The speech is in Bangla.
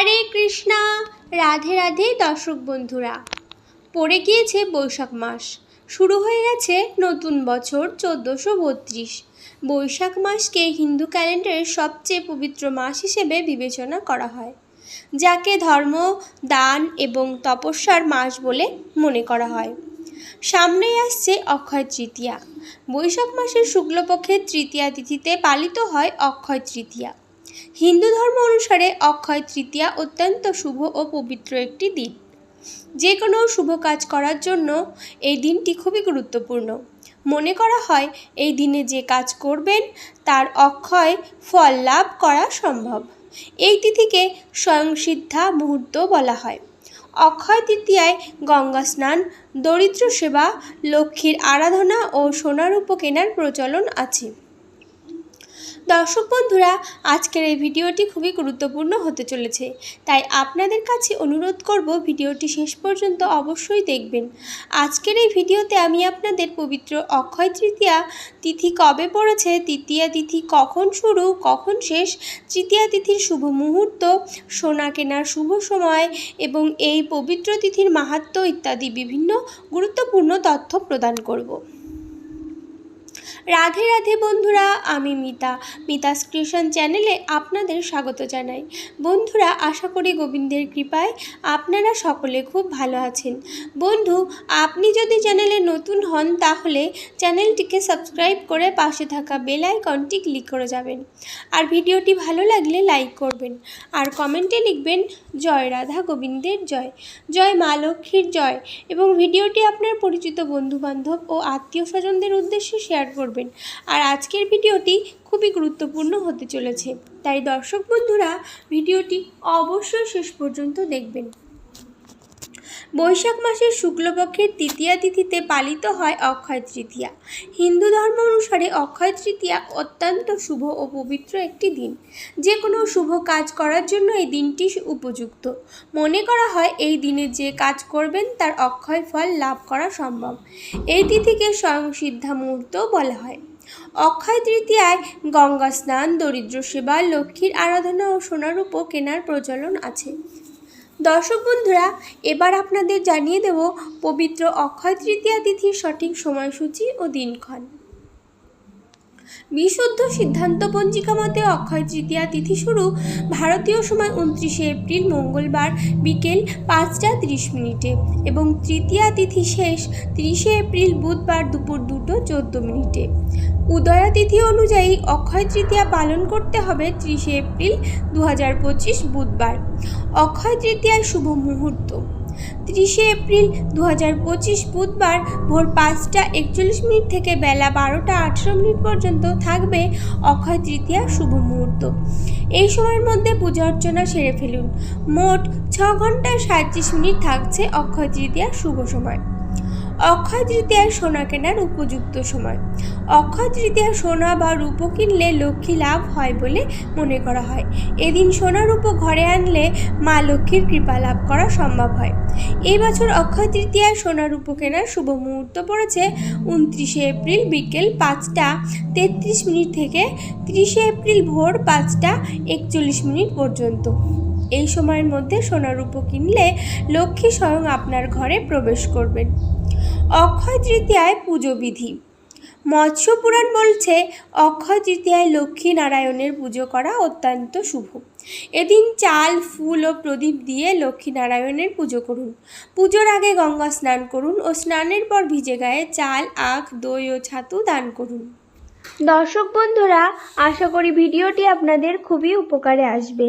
হরে কৃষ্ণা। রাধে রাধে দর্শক বন্ধুরা। পড়ে গিয়েছে বৈশাখ মাস। শুরু হয়ে গেছে নতুন বছর চোদ্দোশো বত্রিশ। বৈশাখ মাসকে হিন্দু ক্যালেন্ডারের সবচেয়ে পবিত্র মাস হিসেবে বিবেচনা করা হয়, যাকে ধর্ম, দান এবং তপস্যার মাস বলে মনে করা হয়। সামনেই আসছে অক্ষয় তৃতীয়া। বৈশাখ মাসের শুক্লপক্ষের তৃতীয়া তিথিতে পালিত হয় অক্ষয় তৃতীয়া। হিন্দু ধর্ম অনুসারে অক্ষয় তৃতীয়া অত্যন্ত শুভ ও পবিত্র একটি দিন। যে কোনো শুভ কাজ করার জন্য এই দিনটি খুবই গুরুত্বপূর্ণ। মনে করা হয়, এই দিনে যে কাজ করবেন, তার অক্ষয় ফল লাভ করা সম্ভব। এই তিথিকে স্বয়ংসিদ্ধা মুহূর্ত বলা হয়। অক্ষয় তৃতীয়ায় গঙ্গা স্নান, দরিদ্র সেবা, লক্ষ্মীর আরাধনা ও সোনারূপ কেনার প্রচলন আছে। দর্শক বন্ধুরা, আজকের এই ভিডিওটি খুবই গুরুত্বপূর্ণ হতে চলেছে। তাই আপনাদের কাছে অনুরোধ করব ভিডিওটি শেষ পর্যন্ত অবশ্যই দেখবেন। আজকের এই ভিডিওতে আমি আপনাদের পবিত্র অক্ষয় তৃতীয়া তিথি কবে পড়েছে, তৃতীয়া তিথি কখন শুরু, কখন শেষ, তৃতীয়া তিথির শুভ মুহূর্ত, সোনা কেনার শুভ সময় এবং এই পবিত্র তিথির মাহাত্ম্য ইত্যাদি বিভিন্ন গুরুত্বপূর্ণ তথ্য প্রদান করব। রাধে রাধে বন্ধুরা, আমি মিতা। মিতাস ক্রিয়েশন চ্যানেলে আপনাদের স্বাগত জানাই। বন্ধুরা, আশা করি গোবিন্দের কৃপায় আপনারা সকলে খুব ভালো আছেন। বন্ধু, আপনি যদি চ্যানেলে নতুন হন, তাহলে চ্যানেলটিকে সাবস্ক্রাইব করে পাশে থাকা বেল আইকনটি ক্লিক করে যাবেন। আর ভিডিওটি ভালো লাগলে লাইক করবেন। আর কমেন্টে লিখবেন, জয় রাধা গোবিন্দের জয়। জয় মা লক্ষ্মীর জয়। এবং ভিডিওটি আপনার পরিচিত বন্ধুবান্ধব ও আত্মীয় স্বজনদের উদ্দেশ্যে শেয়ার করবেন। আর আজকের ভিডিওটি খুবই গুরুত্বপূর্ণ হতে চলেছে। তাই দর্শক বন্ধুরা, ভিডিওটি অবশ্যই শেষ পর্যন্ত দেখবেন। বৈশাখ মাসের শুক্লপক্ষের তৃতীয়া তিথিতে পালিত হয় অক্ষয় তৃতীয়া। হিন্দু ধর্ম অনুসারে অক্ষয় তৃতীয়া অত্যন্ত শুভ ও পবিত্র একটি দিন। যে কোনো শুভ কাজ করার জন্য এই দিনটি উপযুক্ত। মনে করা হয় এই দিনে যে কাজ করবেন তার অক্ষয় ফল লাভ করা সম্ভব। এই তিথিকে স্বয়ং সিদ্ধা মুহূর্তও বলা হয়। অক্ষয় তৃতীয়ায় গঙ্গা স্নান, দরিদ্র সেবা, লক্ষ্মীর আরাধনা ও সোনারূপ কেনার প্রচলন আছে। দর্শক বন্ধুরা এবার আপনাদের জানিয়ে দেব পবিত্র অক্ষয় তৃতীয়া তিথির সঠিক সময়সূচি ও দিনক্ষণ। বিশুদ্ধ সিদ্ধান্ত পঞ্জিকা মতে অক্ষয় তৃতীয়া তিথি শুরু ভারতীয় সময় উনত্রিশে এপ্রিল মঙ্গলবার বিকেল পাঁচটা তিরিশ মিনিটে এবং তৃতীয়া তিথি শেষ তিরিশে এপ্রিল বুধবার দুপুর দুটো চোদ্দ মিনিটে। উদয়া তিথি অনুযায়ী অক্ষয় তৃতীয়া পালন করতে হবে ত্রিশে এপ্রিল দু হাজার পঁচিশ বুধবার। অক্ষয় তৃতীয়ার শুভ মুহূর্ত। তিরিশে এপ্রিল দু হাজার পঁচিশ বুধবার ভোর পাঁচটা একচল্লিশ মিনিট থেকে বেলা বারোটা আঠেরো মিনিট পর্যন্ত থাকবে অক্ষয় তৃতীয়া শুভ মুহূর্ত। এই সময়ের মধ্যে পূজা অর্চনা সেরে ফেলুন। মোট ছ ঘণ্টা সাঁত্রিশ মিনিট থাকছে অক্ষয় তৃতীয়া শুভ সময়। অক্ষয় তৃতীয়ায় সোনা কেনার উপযুক্ত সময়। অক্ষয় তৃতীয়া সোনা বা রূপো কিনলে লক্ষ্মী লাভ হয় বলে মনে করা হয়। এদিন সোনা রূপো ঘরে আনলে মা লক্ষ্মীর কৃপা লাভ করা সম্ভব হয়। এই বছর অক্ষয় তৃতীয়ায় সোনা রূপো কেনার শুভ মুহূর্ত পড়েছে উনত্রিশে এপ্রিল বিকেল পাঁচটা তেত্রিশ মিনিট থেকে তিরিশে এপ্রিল ভোর পাঁচটা একচল্লিশ মিনিট পর্যন্ত। এই সময়ের মধ্যে সোনারূপ কিনলে লক্ষ্মী স্বয়ং আপনার ঘরে প্রবেশ করবেন। অক্ষয় তৃতীয়ায় পুজো বিধি। মৎস্য পুরাণ বলছে, অক্ষয় তৃতীয়ায় লক্ষ্মী নারায়ণের পুজো করা অত্যন্ত শুভ। এদিন চাল, ফুল ও প্রদীপ দিয়ে লক্ষ্মী নারায়ণের পুজো করুন। পুজোর আগে গঙ্গা স্নান করুন ও স্নানের পর ভিজে গায়ে চাল, আখ, দই ও ছাতু দান করুন। দর্শক বন্ধুরা, আশা করি ভিডিওটি আপনাদের খুবই উপকারে আসবে।